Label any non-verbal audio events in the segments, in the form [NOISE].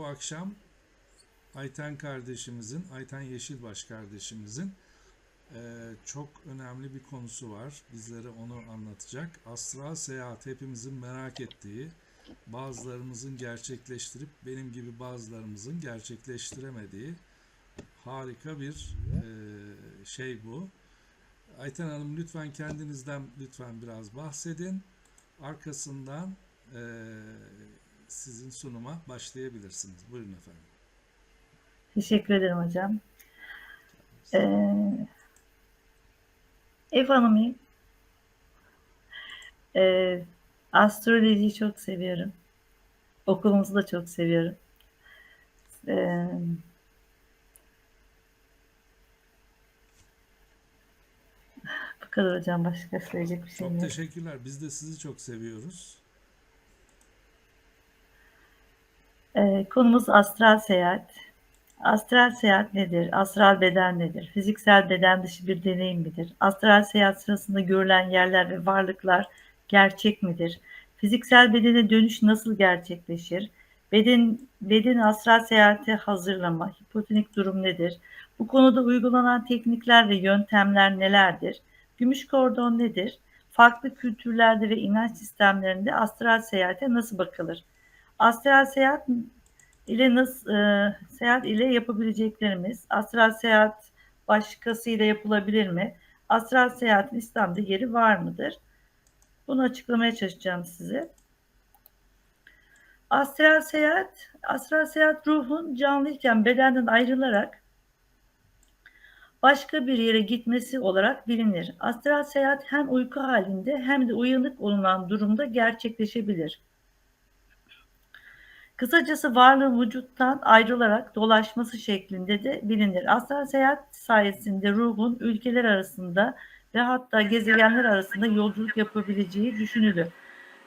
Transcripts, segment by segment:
bu akşam Ayten kardeşimizin, Ayten Yeşilbaş kardeşimizin e, çok önemli bir konusu var. Bizlere onu anlatacak. Astral seyahat hepimizin merak ettiği, bazılarımızın gerçekleştirip benim gibi bazılarımızın gerçekleştiremediği harika bir e, şey bu. Ayten Hanım lütfen kendinizden lütfen biraz bahsedin. Arkasından e, sizin sunuma başlayabilirsiniz. Buyurun efendim. Teşekkür ederim hocam. Ee, ev hanımıyım. Ee, astrolojiyi çok seviyorum. Okulumuzu da çok seviyorum. Ee, bu kadar hocam. Başka söyleyecek bir şey Çok yok. teşekkürler. Biz de sizi çok seviyoruz. Ee, konumuz astral seyahat. Astral seyahat nedir? Astral beden nedir? Fiziksel beden dışı bir deneyim midir? Astral seyahat sırasında görülen yerler ve varlıklar gerçek midir? Fiziksel bedene dönüş nasıl gerçekleşir? Beden, bedeni astral seyahate hazırlama, hipotonik durum nedir? Bu konuda uygulanan teknikler ve yöntemler nelerdir? Gümüş kordon nedir? Farklı kültürlerde ve inanç sistemlerinde astral seyahate nasıl bakılır? Astral seyahat ile nasıl e, seyahat ile yapabileceklerimiz, astral seyahat başkasıyla yapılabilir mi? Astral seyahatin İslam'da yeri var mıdır? Bunu açıklamaya çalışacağım size. Astral seyahat, astral seyahat ruhun canlıyken bedenden ayrılarak başka bir yere gitmesi olarak bilinir. Astral seyahat hem uyku halinde hem de uyanık olunan durumda gerçekleşebilir. Kısacası varlığın vücuttan ayrılarak dolaşması şeklinde de bilinir. Astral seyahat sayesinde ruhun ülkeler arasında ve hatta gezegenler arasında yolculuk yapabileceği düşünülür.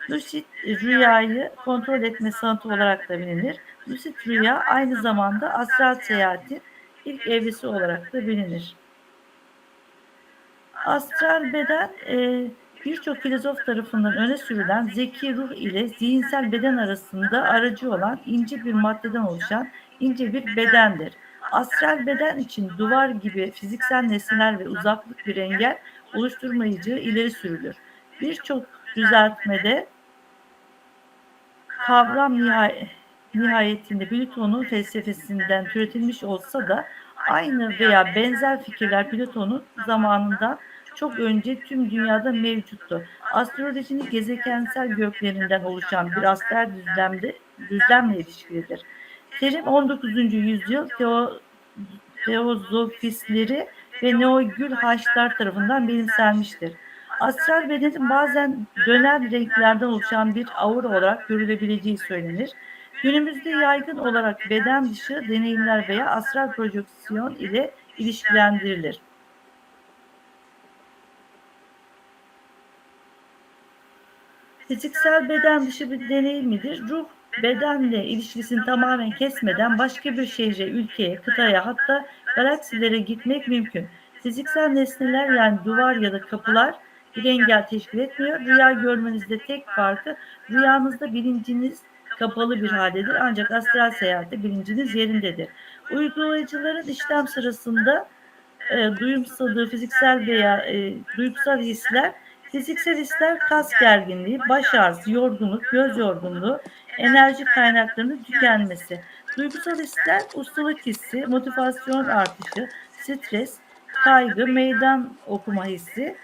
Lucid rüyayı kontrol etme sanatı olarak da bilinir. Lucid rüya aynı zamanda astral seyahatin ilk evresi olarak da bilinir. Astral beden e, birçok filozof tarafından öne sürülen zeki ruh ile zihinsel beden arasında aracı olan ince bir maddeden oluşan ince bir bedendir. Astral beden için duvar gibi fiziksel nesneler ve uzaklık bir engel oluşturmayıcı ileri sürülür. Birçok düzeltmede kavram nihay- nihayetinde Platon'un felsefesinden türetilmiş olsa da aynı veya benzer fikirler Platon'un zamanında çok önce tüm dünyada mevcuttu. Astrolojinin gezegensel göklerinden oluşan bir astral düzlemde düzlemle ilişkilidir. Terim 19. yüzyıl teo, teozofistleri ve Neogül Haçlar tarafından benimsenmiştir. Astral bedenin bazen dönen renklerden oluşan bir aura olarak görülebileceği söylenir. Günümüzde yaygın olarak beden dışı deneyimler veya astral projeksiyon ile ilişkilendirilir. Fiziksel beden dışı bir deneyim midir? Ruh bedenle ilişkisini tamamen kesmeden başka bir şehre, ülkeye, kıtaya hatta galaksilere gitmek mümkün. Fiziksel nesneler yani duvar ya da kapılar bir engel teşkil etmiyor. Rüya görmenizde tek farkı rüyanızda bilinciniz kapalı bir haldedir. Ancak astral seyahatte bilinciniz yerindedir. Uygulayıcıların işlem sırasında e, duyumsadığı fiziksel veya e, duygusal hisler Fiziksel hisler kas gerginliği, baş ağrısı, yorgunluk, göz yorgunluğu, enerji kaynaklarının tükenmesi. Duygusal hisler ustalık hissi, motivasyon artışı, stres, kaygı, meydan okuma hissi.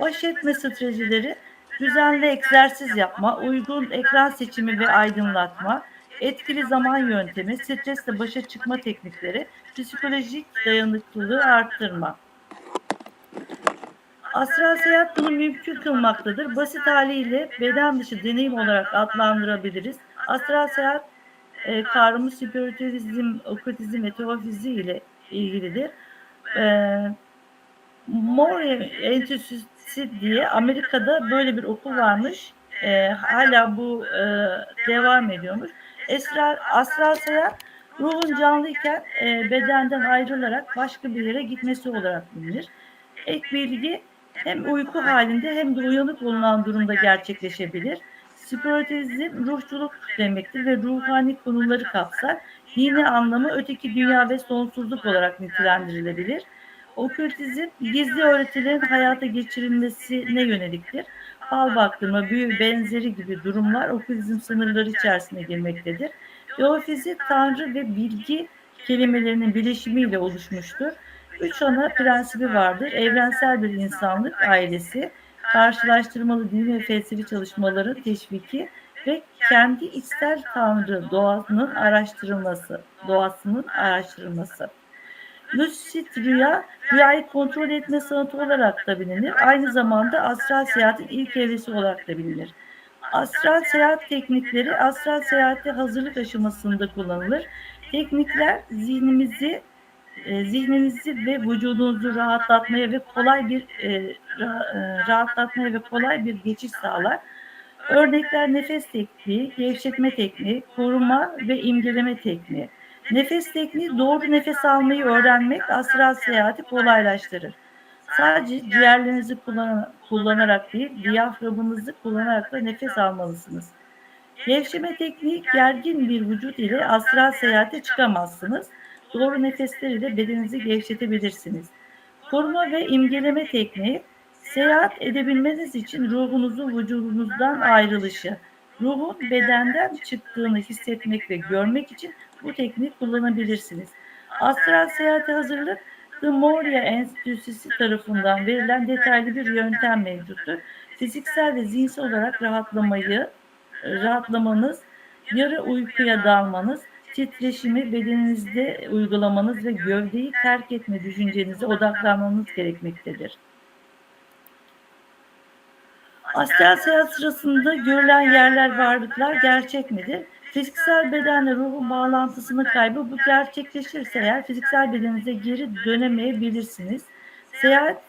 Baş etme stratejileri düzenli egzersiz yapma, uygun ekran seçimi ve aydınlatma, etkili zaman yöntemi, stresle başa çıkma teknikleri, psikolojik dayanıklılığı arttırma. Astral seyahat bunu mümkün kılmaktadır. Basit haliyle beden dışı deneyim olarak adlandırabiliriz. Astral seyahat e, kavramı spiritüalizm, okültizm ve teofizi ile ilgilidir. E, More Enstitüsü diye Amerika'da böyle bir okul varmış. E, hala bu e, devam ediyormuş. Astral, astral seyahat ruhun canlıyken e, bedenden ayrılarak başka bir yere gitmesi olarak bilinir. Ek bilgi hem uyku halinde hem de uyanık olunan durumda gerçekleşebilir. Spiritizm ruhçuluk demektir ve ruhani konuları kapsar. Dini anlamı öteki dünya ve sonsuzluk olarak nitelendirilebilir. Okültizm gizli öğretilerin hayata geçirilmesine yöneliktir. Fal baktırma, büyü benzeri gibi durumlar okültizm sınırları içerisine girmektedir. Teofizi tanrı ve bilgi kelimelerinin bileşimiyle oluşmuştur. Üç ana prensibi vardır. Evrensel bir insanlık ailesi, karşılaştırmalı dini ve felsefi çalışmaların teşviki ve kendi içsel tanrı doğasının araştırılması, doğasının araştırılması. Lucid rüya, rüyayı kontrol etme sanatı olarak da bilinir. Aynı zamanda astral seyahatin ilk evresi olarak da bilinir. Astral seyahat teknikleri astral seyahate hazırlık aşamasında kullanılır. Teknikler zihnimizi e, zihninizi ve vücudunuzu rahatlatmaya ve kolay bir e, e, rahatlatmaya ve kolay bir geçiş sağlar. Örnekler nefes tekniği, gevşetme tekniği, koruma ve imgeleme tekniği. Nefes tekniği doğru nefes almayı öğrenmek astral seyahati kolaylaştırır. Sadece ciğerlerinizi kullan- kullanarak değil, diyaframınızı kullanarak da nefes almalısınız. Gevşeme tekniği gergin bir vücut ile astral seyahate çıkamazsınız. Doğru nefesler ile bedeninizi gevşetebilirsiniz. Koruma ve imgeleme tekniği seyahat edebilmeniz için ruhunuzun vücudunuzdan ayrılışı, ruhun bedenden çıktığını hissetmek ve görmek için bu tekniği kullanabilirsiniz. Astral seyahate hazırlık The Moria Enstitüsü tarafından verilen detaylı bir yöntem mevcuttur. Fiziksel ve zihinsel olarak rahatlamayı, rahatlamanız, yarı uykuya dalmanız, titreşimi bedeninizde uygulamanız ve gövdeyi terk etme düşüncenize odaklanmanız gerekmektedir. Astral seyahat sırasında görülen yerler, varlıklar gerçek midir? Fiziksel bedenle ruhun bağlantısının kaybı bu gerçekleşirse eğer fiziksel bedeninize geri dönemeyebilirsiniz. Seyahat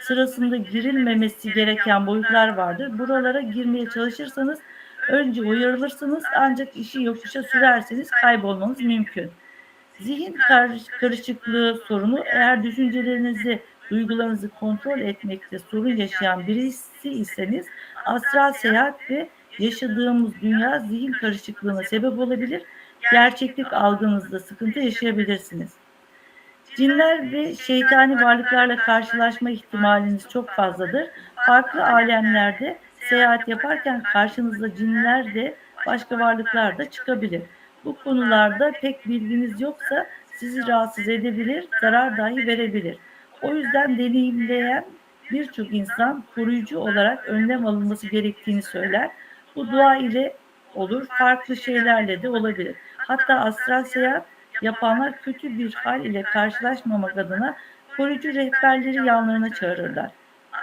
sırasında girilmemesi gereken boyutlar vardır. Buralara girmeye çalışırsanız önce uyarılırsınız ancak işi yokuşa sürerseniz kaybolmanız mümkün. Zihin kar- karışıklığı sorunu eğer düşüncelerinizi, duygularınızı kontrol etmekte sorun yaşayan birisi iseniz astral seyahat ve yaşadığımız dünya zihin karışıklığına sebep olabilir. Gerçeklik algınızda sıkıntı yaşayabilirsiniz. Cinler ve şeytani varlıklarla karşılaşma ihtimaliniz çok fazladır. Farklı alemlerde seyahat yaparken karşınıza cinler de başka varlıklar da çıkabilir. Bu konularda pek bilginiz yoksa sizi rahatsız edebilir, zarar dahi verebilir. O yüzden deneyimleyen birçok insan koruyucu olarak önlem alınması gerektiğini söyler. Bu dua ile olur, farklı şeylerle de olabilir. Hatta astral seyahat yapanlar kötü bir hal ile karşılaşmamak adına koruyucu rehberleri yanlarına çağırırlar.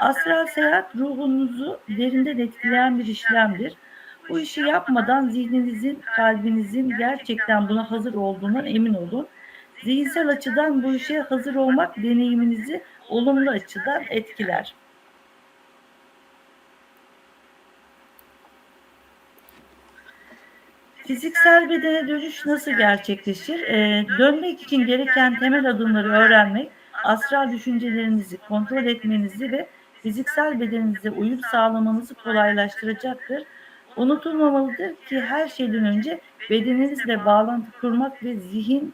Astral seyahat ruhunuzu derinden etkileyen bir işlemdir. Bu işi yapmadan zihninizin, kalbinizin gerçekten buna hazır olduğundan emin olun. Zihinsel açıdan bu işe hazır olmak deneyiminizi olumlu açıdan etkiler. Fiziksel bedene dönüş nasıl gerçekleşir? Ee, dönmek için gereken temel adımları öğrenmek, astral düşüncelerinizi kontrol etmenizi ve fiziksel bedeninize uyum sağlamanızı kolaylaştıracaktır. Unutulmamalıdır ki her şeyden önce bedeninizle bağlantı kurmak ve zihin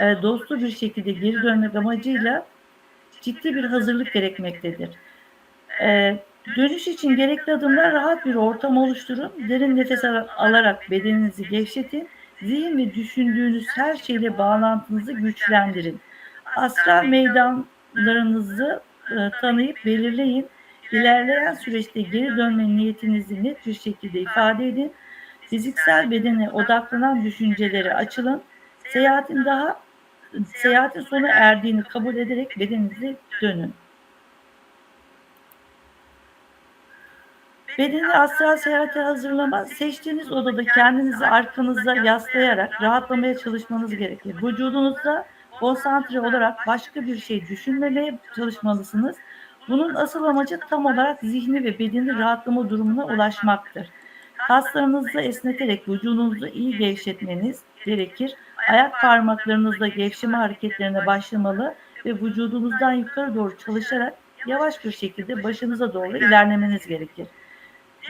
e, dostu bir şekilde geri dönmek amacıyla ciddi bir hazırlık gerekmektedir. E, dönüş için gerekli adımlar rahat bir ortam oluşturun, derin nefes al- alarak bedeninizi gevşetin, zihin ve düşündüğünüz her şeyle bağlantınızı güçlendirin. Astral meydanlarınızı tanıyıp belirleyin. İlerleyen süreçte geri dönme niyetinizi net bir şekilde ifade edin. Fiziksel bedene odaklanan düşünceleri açılın. Seyahatin daha seyahatin sona erdiğini kabul ederek bedeninize dönün. Bedeni astral seyahate hazırlama, seçtiğiniz odada kendinizi arkanıza yaslayarak rahatlamaya çalışmanız gerekir. Vücudunuzda konsantre olarak başka bir şey düşünmemeye çalışmalısınız. Bunun asıl amacı tam olarak zihni ve bedeni rahatlama durumuna ulaşmaktır. Kaslarınızı esneterek vücudunuzu iyi gevşetmeniz gerekir. Ayak parmaklarınızla gevşeme hareketlerine başlamalı ve vücudunuzdan yukarı doğru çalışarak yavaş bir şekilde başınıza doğru ilerlemeniz gerekir.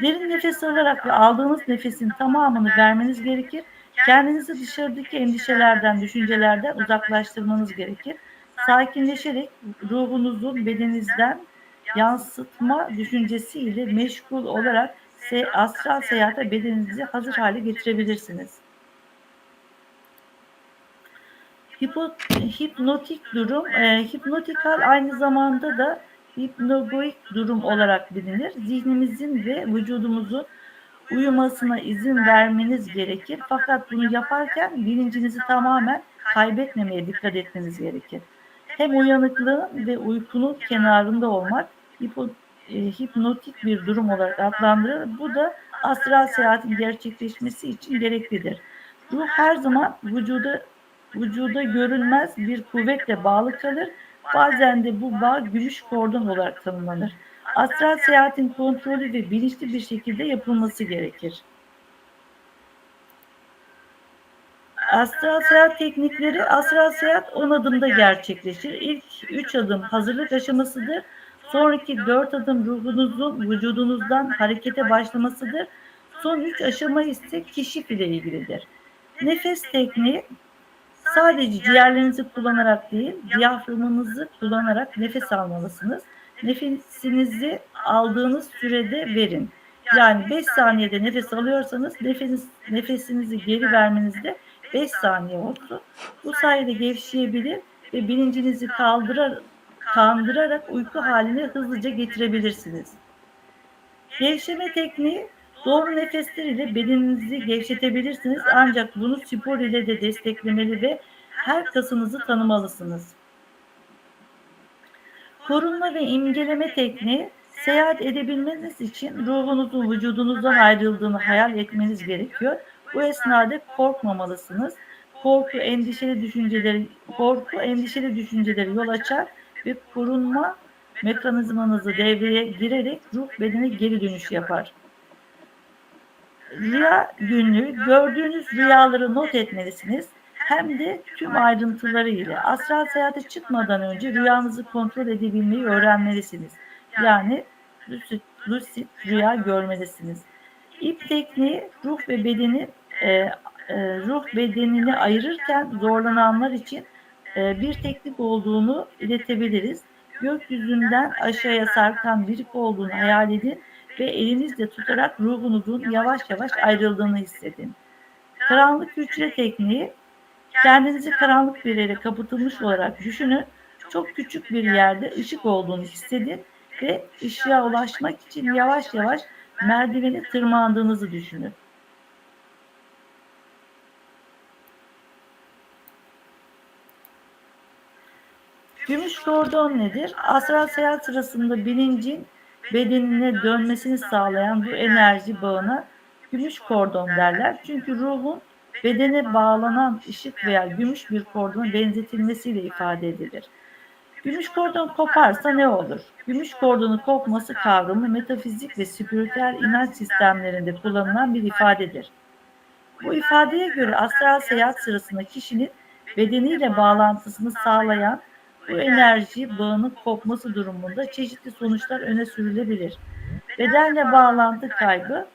Derin nefes alarak ve aldığınız nefesin tamamını vermeniz gerekir. Kendinizi dışarıdaki endişelerden, düşüncelerden uzaklaştırmanız gerekir. Sakinleşerek ruhunuzun bedeninizden yansıtma düşüncesiyle meşgul olarak se astral seyahate bedeninizi hazır hale getirebilirsiniz. Hipo, hipnotik durum, e, hipnotikal aynı zamanda da hipnogoik durum olarak bilinir. Zihnimizin ve vücudumuzun uyumasına izin vermeniz gerekir. Fakat bunu yaparken bilincinizi tamamen kaybetmemeye dikkat etmeniz gerekir. Hem uyanıklığın ve uykunun kenarında olmak hipo, e, hipnotik bir durum olarak adlandırılır. Bu da astral seyahatin gerçekleşmesi için gereklidir. Ruh her zaman vücuda vücuda görünmez bir kuvvetle bağlı kalır. Bazen de bu bağ gümüş kordon olarak tanımlanır. Astral seyahatin kontrolü ve bilinçli bir şekilde yapılması gerekir. Astral seyahat teknikleri, astral seyahat 10 adımda gerçekleşir. İlk 3 adım hazırlık aşamasıdır. Sonraki 4 adım ruhunuzun vücudunuzdan harekete başlamasıdır. Son 3 aşama ise keşif ile ilgilidir. Nefes tekniği sadece ciğerlerinizi kullanarak değil, diyaframınızı kullanarak nefes almalısınız. Nefesinizi aldığınız sürede verin. Yani 5 saniyede nefes alıyorsanız nefes, nefesinizi geri vermenizde 5 saniye olsun. Bu sayede gevşeyebilir ve bilincinizi kaldırar, kandırarak uyku haline hızlıca getirebilirsiniz. Gevşeme tekniği doğru nefesler ile bedeninizi gevşetebilirsiniz ancak bunu spor ile de desteklemeli ve her kasınızı tanımalısınız. Korunma ve imgeleme tekniği seyahat edebilmeniz için ruhunuzun vücudunuzdan ayrıldığını hayal etmeniz gerekiyor. Bu esnada korkmamalısınız. Korku, endişeli düşünceleri, korku, endişeli düşünceleri yol açar ve korunma mekanizmanızı devreye girerek ruh bedene geri dönüş yapar. Rüya günlüğü gördüğünüz rüyaları not etmelisiniz. Hem de tüm ayrıntıları ile astral seyahate çıkmadan önce rüyanızı kontrol edebilmeyi öğrenmelisiniz. Yani lucid, lucid rüya görmelisiniz. İp tekniği ruh ve bedeni e, e, ruh bedenini ayırırken zorlananlar için e, bir teknik olduğunu iletebiliriz. Gökyüzünden aşağıya sarkan bir ip olduğunu hayal edin ve elinizle tutarak ruhunuzun yavaş yavaş ayrıldığını hissedin. Karanlık hücre tekniği kendinizi karanlık bir yere kapatılmış olarak düşünün. Çok küçük bir yerde ışık olduğunu hissedin ve ışığa ulaşmak için yavaş yavaş merdiveni tırmandığınızı düşünün. Gümüş kordon nedir? Astral seyahat sırasında bilincin bedenine dönmesini sağlayan bu enerji bağına gümüş kordon derler. Çünkü ruhun bedene bağlanan ışık veya gümüş bir kordona benzetilmesiyle ifade edilir. Gümüş kordon koparsa ne olur? Gümüş kordonu kopması kavramı metafizik ve spiritüel inanç sistemlerinde kullanılan bir ifadedir. Bu ifadeye göre astral seyahat sırasında kişinin bedeniyle bağlantısını sağlayan bu enerji bağının kopması durumunda çeşitli sonuçlar öne sürülebilir. Bedenle bağlantı kaybı,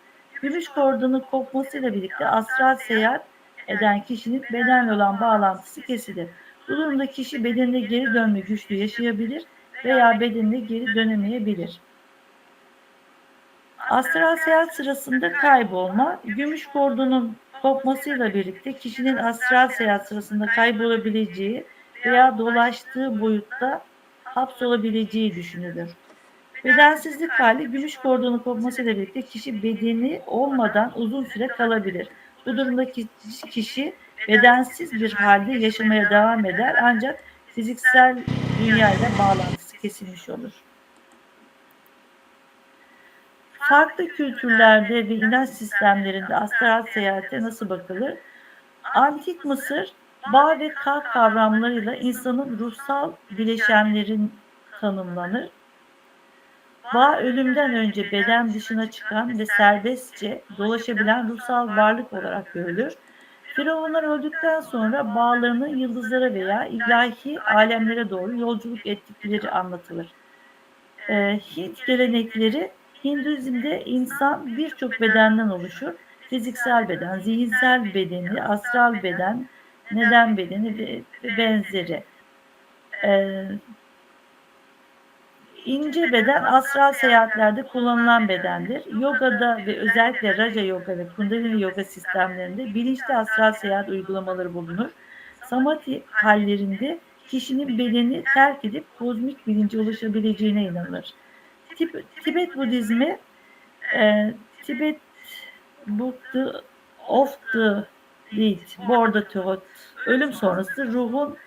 gümüş kordonu kopmasıyla birlikte astral seyahat eden kişinin bedenle olan bağlantısı kesilir. Bu durumda kişi bedenine geri dönme güçlüğü yaşayabilir veya bedenine geri dönemeyebilir. Astral seyahat sırasında kaybolma, gümüş kordonun kopmasıyla birlikte kişinin astral seyahat sırasında kaybolabileceği veya dolaştığı boyutta hapsolabileceği düşünülür. Bedensizlik hali gümüş kordonu kopmasıyla birlikte kişi bedeni olmadan uzun süre kalabilir. Bu durumda kişi bedensiz bir halde yaşamaya devam eder ancak fiziksel dünya ile bağlantısı kesilmiş olur. Farklı kültürlerde ve inanç sistemlerinde astral seyahate nasıl bakılır? Antik Mısır bağ ve kalk kavramlarıyla insanın ruhsal bileşenlerin tanımlanır. Bağ ölümden önce beden dışına çıkan ve serbestçe dolaşabilen ruhsal varlık olarak görülür. Firavunlar öldükten sonra bağlarının yıldızlara veya ilahi alemlere doğru yolculuk ettikleri anlatılır. Ee, Hint gelenekleri Hinduizm'de insan birçok bedenden oluşur. Fiziksel beden, zihinsel bedeni, astral beden, neden bedeni ve benzeri. Ee, ince beden astral seyahatlerde kullanılan bedendir. Yogada ve özellikle Raja Yoga ve Kundalini Yoga sistemlerinde bilinçli astral seyahat uygulamaları bulunur. Samadhi hallerinde kişinin bedeni terk edip kozmik bilince ulaşabileceğine inanılır. Tib- Tibet Budizmi e, Tibet Book the, of the Dead, Border Thought, ölüm sonrası ruhun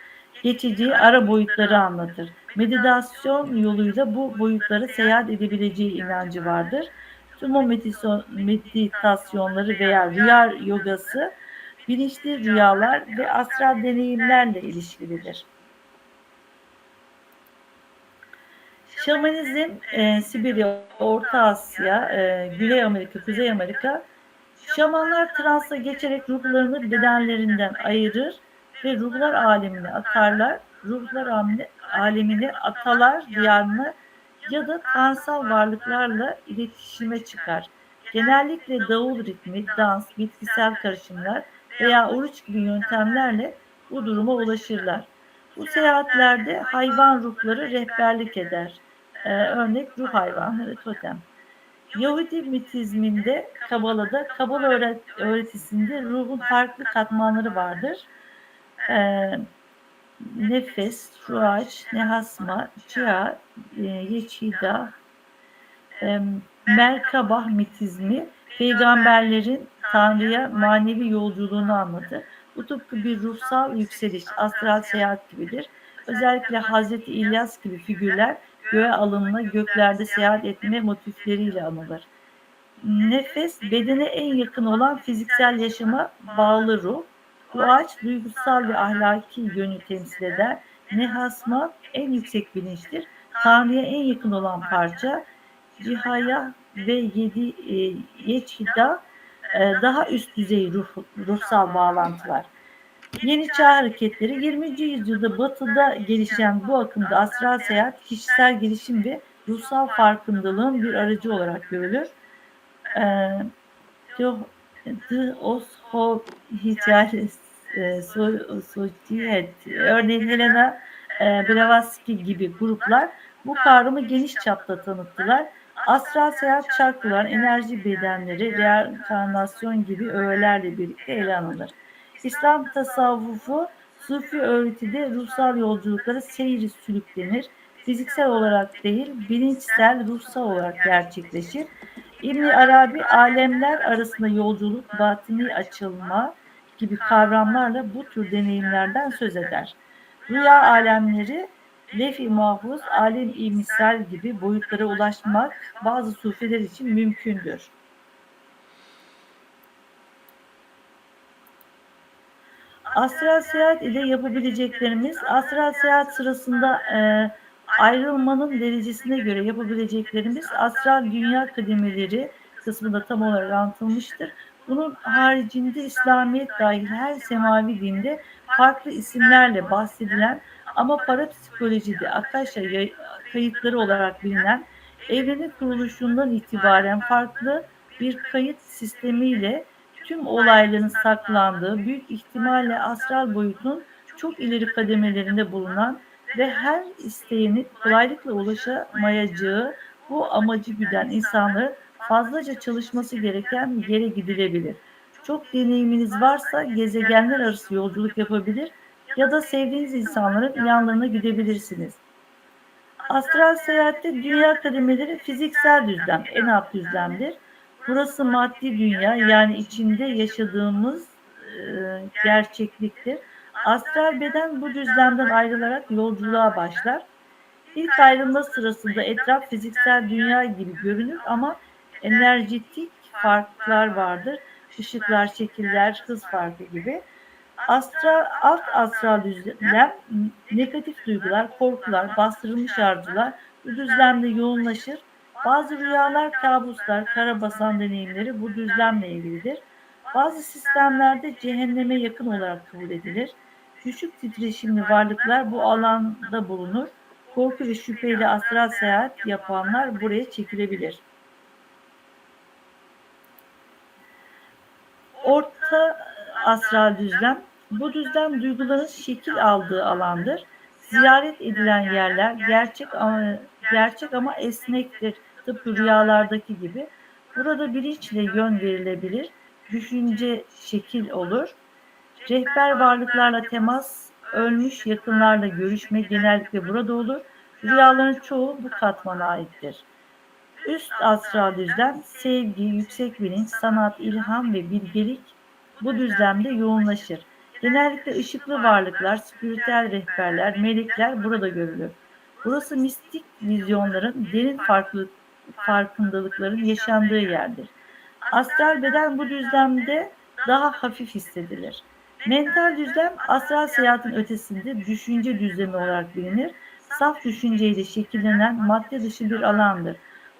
geçeceği ara boyutları anlatır. Meditasyon yoluyla bu boyutlara seyahat edebileceği inancı vardır. Sumo meditasyon- meditasyonları veya rüya yogası bilinçli rüyalar ve astral deneyimlerle ilişkilidir. Şamanizm e, Sibirya, Orta Asya, e, Güney Amerika, Kuzey Amerika şamanlar transa geçerek ruhlarını bedenlerinden ayırır ve ruhlar alemine atarlar. Ruhlar alemine, alemine atalar diyarına ya da tanrısal varlıklarla iletişime çıkar. Genellikle davul ritmi, dans, bitkisel karışımlar veya oruç gibi yöntemlerle bu duruma ulaşırlar. Bu seyahatlerde hayvan ruhları rehberlik eder. Ee, örnek ruh hayvanları totem. Yahudi mitizminde, Kabala'da, Kabala öğret- öğretisinde ruhun farklı katmanları vardır. Ee, nefes, ruaç, nehasma, çia, e, yeçida, e, Merkabah mitizmi peygamberlerin Tanrı'ya manevi yolculuğunu anlatır. Bu tıpkı bir ruhsal yükseliş, astral seyahat gibidir. Özellikle Hazreti İlyas gibi figürler göğe alınma, göklerde seyahat etme motifleriyle anılır. Nefes bedene en yakın olan fiziksel yaşama bağlı ruh. Ruaç duygusal ve ahlaki yönü temsil eder. Nehasma en yüksek bilinçtir. Tanrı'ya en yakın olan parça. Cihaya ve yedi e, yeçhida e, daha üst düzey ruh, ruhsal bağlantılar. Yeni çağ hareketleri 20. yüzyılda batıda gelişen bu akımda astral seyahat kişisel gelişim ve ruhsal farkındalığın bir aracı olarak görülür. Ee, The Osho Hicales Society, örneğin Helena e, Blavatsky gibi gruplar bu kavramı geniş çapta tanıttılar. Astral seyahat çarklar, enerji bedenleri, reenkarnasyon gibi öğelerle birlikte ele alınır. İslam tasavvufu Sufi öğretide ruhsal yolculuklara seyri sülüklenir. Fiziksel olarak değil, bilinçsel, ruhsal olarak gerçekleşir. İbn Arabi alemler arasında yolculuk, batini açılma gibi kavramlarla bu tür deneyimlerden söz eder. Rüya alemleri, lef-i mahfuz, alem-i misal gibi boyutlara ulaşmak bazı sufiler için mümkündür. Astral seyahat ile yapabileceklerimiz, astral seyahat sırasında e, ayrılmanın derecesine göre yapabileceklerimiz astral dünya kademeleri kısmında tam olarak anlatılmıştır. Bunun haricinde İslamiyet dahil her semavi dinde farklı isimlerle bahsedilen ama parapsikolojide yay- kayıtları olarak bilinen evrenin kuruluşundan itibaren farklı bir kayıt sistemiyle tüm olayların saklandığı, büyük ihtimalle astral boyutun çok ileri kademelerinde bulunan ve her isteğini kolaylıkla ulaşamayacağı bu amacı güden insanların fazlaca çalışması gereken yere gidilebilir. Çok deneyiminiz varsa gezegenler arası yolculuk yapabilir ya da sevdiğiniz insanların yanlarına gidebilirsiniz. Astral seyahatte dünya kademeleri fiziksel düzlem, en alt düzlemdir. Burası maddi dünya yani içinde yaşadığımız e, gerçekliktir. Astral beden bu düzlemden ayrılarak yolculuğa başlar. İlk ayrılma sırasında etraf fiziksel dünya gibi görünür ama enerjitik farklar vardır. Işıklar, şekiller, hız farkı gibi. Astral, alt astral düzlem negatif duygular, korkular, bastırılmış arzular bu düzlemde yoğunlaşır. Bazı rüyalar, kabuslar, karabasan deneyimleri bu düzlemle ilgilidir. Bazı sistemlerde cehenneme yakın olarak kabul edilir. Düşük titreşimli varlıklar bu alanda bulunur. Korku ve şüpheyle astral seyahat yapanlar buraya çekilebilir. Orta astral düzlem bu düzlem duyguların şekil aldığı alandır. Ziyaret edilen yerler gerçek ama, gerçek ama esnektir. Tıpkı rüyalardaki gibi. Burada bilinçle yön verilebilir. Düşünce şekil olur. Rehber varlıklarla temas, ölmüş yakınlarla görüşme genellikle burada olur. Rüyaların çoğu bu katmana aittir. Üst astral düzlem, sevgi, yüksek bilinç, sanat, ilham ve bilgelik bu düzlemde yoğunlaşır. Genellikle ışıklı varlıklar, spiritüel rehberler, melekler burada görülür. Burası mistik vizyonların, derin farklı, farkındalıkların yaşandığı yerdir. Astral beden bu düzlemde daha hafif hissedilir. Mental düzlem astral seyahatin ötesinde düşünce düzlemi olarak bilinir. Saf düşünceyle şekillenen madde dışı bir alandır.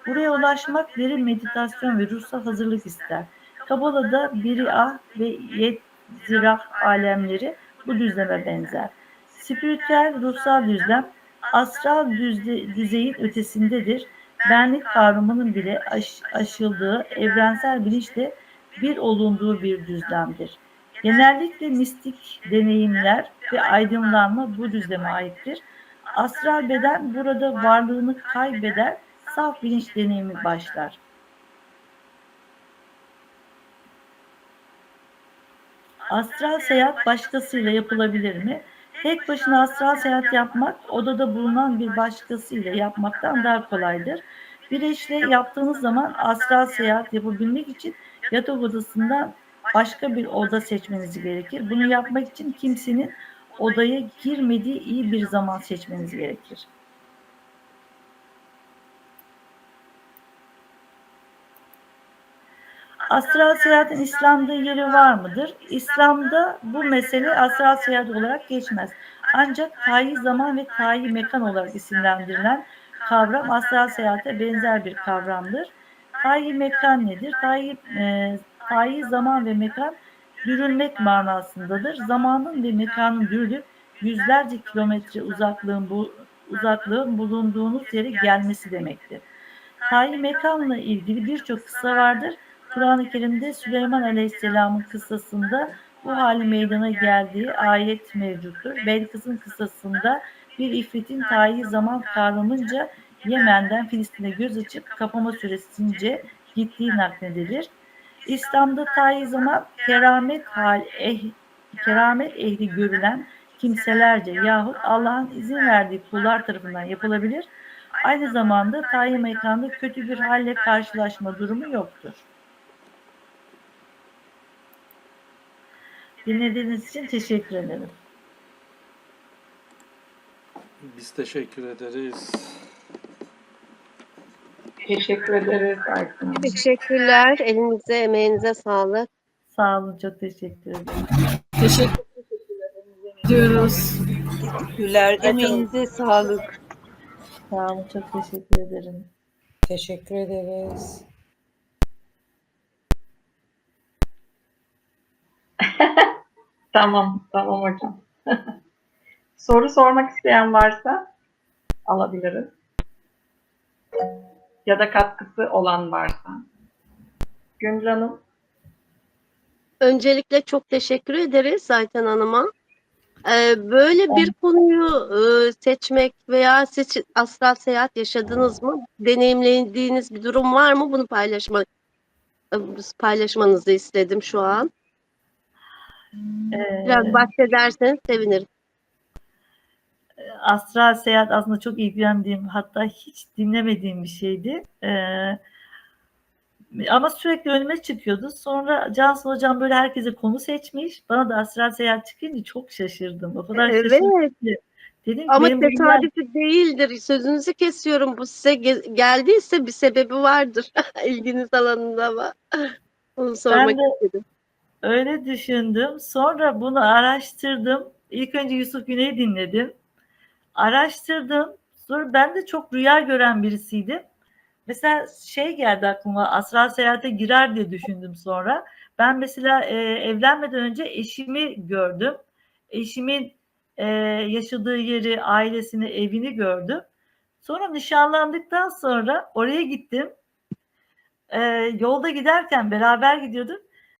Buraya ulaşmak derin meditasyon ve ruhsal hazırlık ister. Kabala'da Biriah ve Yetzirah alemleri bu düzleme benzer. Spiritüel ruhsal düzlem astral düzle, düzeyin ötesindedir. Benlik kavramının bile aş, aşıldığı evrensel bilinçle bir olunduğu bir düzlemdir. Genellikle mistik deneyimler ve aydınlanma bu düzleme aittir. Astral beden burada varlığını kaybeder, saf bilinç deneyimi başlar. Astral seyahat başkasıyla yapılabilir mi? Tek başına astral seyahat yapmak odada bulunan bir başkasıyla yapmaktan daha kolaydır. Bir eşle yaptığınız zaman astral seyahat yapabilmek için yatak odasından başka bir oda seçmeniz gerekir. Bunu yapmak için kimsenin odaya girmediği iyi bir zaman seçmeniz gerekir. Astral seyahatin İslam'da yeri var mıdır? İslam'da bu mesele astral seyahat olarak geçmez. Ancak tayi zaman ve tayi mekan olarak isimlendirilen kavram astral seyahate benzer bir kavramdır. Tayi mekan nedir? Tayi, e, tayi zaman ve mekan dürülmek manasındadır. Zamanın ve mekanın dürülüp yüzlerce kilometre uzaklığın, bu, uzaklığın bulunduğunuz yere gelmesi demektir. Tayi mekanla ilgili birçok kısa vardır. Kur'an-ı Kerim'de Süleyman Aleyhisselam'ın kıssasında bu hali meydana geldiği ayet mevcuttur. Belkıs'ın kıssasında bir ifritin tayi zaman kavramınca Yemen'den Filistin'e göz açıp kapama süresince gittiği nakledilir. İslam'da tayi zaman keramet hal eh, keramet ehli görülen kimselerce yahut Allah'ın izin verdiği kullar tarafından yapılabilir. Aynı zamanda tayi mekanda kötü bir halle karşılaşma durumu yoktur. Dinlediğiniz için teşekkür ederim. Biz teşekkür ederiz. Teşekkür ederiz Hanım. Teşekkürler. Elinize, emeğinize sağlık. Sağ olun, çok teşekkür ederim. Teşekkür ediyoruz. Teşekkürler. Emeğinize sağlık. Sağ olun, çok teşekkür ederim. Teşekkür ederiz. [LAUGHS] Tamam, tamam hocam. [LAUGHS] Soru sormak isteyen varsa alabiliriz. Ya da katkısı olan varsa. Gönül Hanım, Öncelikle çok teşekkür ederiz Zayten Hanım'a. Ee, böyle bir konuyu e, seçmek veya seç, astral seyahat yaşadınız mı? Deneyimlediğiniz bir durum var mı? Bunu paylaşmak e, paylaşmanızı istedim şu an. Ee, Biraz bahsederseniz sevinirim. Astral seyahat aslında çok ilgilendiğim hatta hiç dinlemediğim bir şeydi. Ee, ama sürekli önüme çıkıyordu. Sonra Cansu Hocam böyle herkese konu seçmiş. Bana da astral seyahat çıkınca çok şaşırdım. O kadar şaşırdım Evet. ki. Dedim ki Ama benim bunlar- tesadüfi değildir. Sözünüzü kesiyorum. Bu size ge- geldiyse bir sebebi vardır. [LAUGHS] İlginiz alanında ama. [LAUGHS] Onu sormak istedim. Öyle düşündüm. Sonra bunu araştırdım. İlk önce Yusuf Güney'i dinledim. Araştırdım. Sonra ben de çok rüya gören birisiydim. Mesela şey geldi aklıma astral seyahate girer diye düşündüm sonra. Ben mesela e, evlenmeden önce eşimi gördüm. Eşimin e, yaşadığı yeri, ailesini, evini gördüm. Sonra nişanlandıktan sonra oraya gittim. E, yolda giderken beraber gidiyorduk.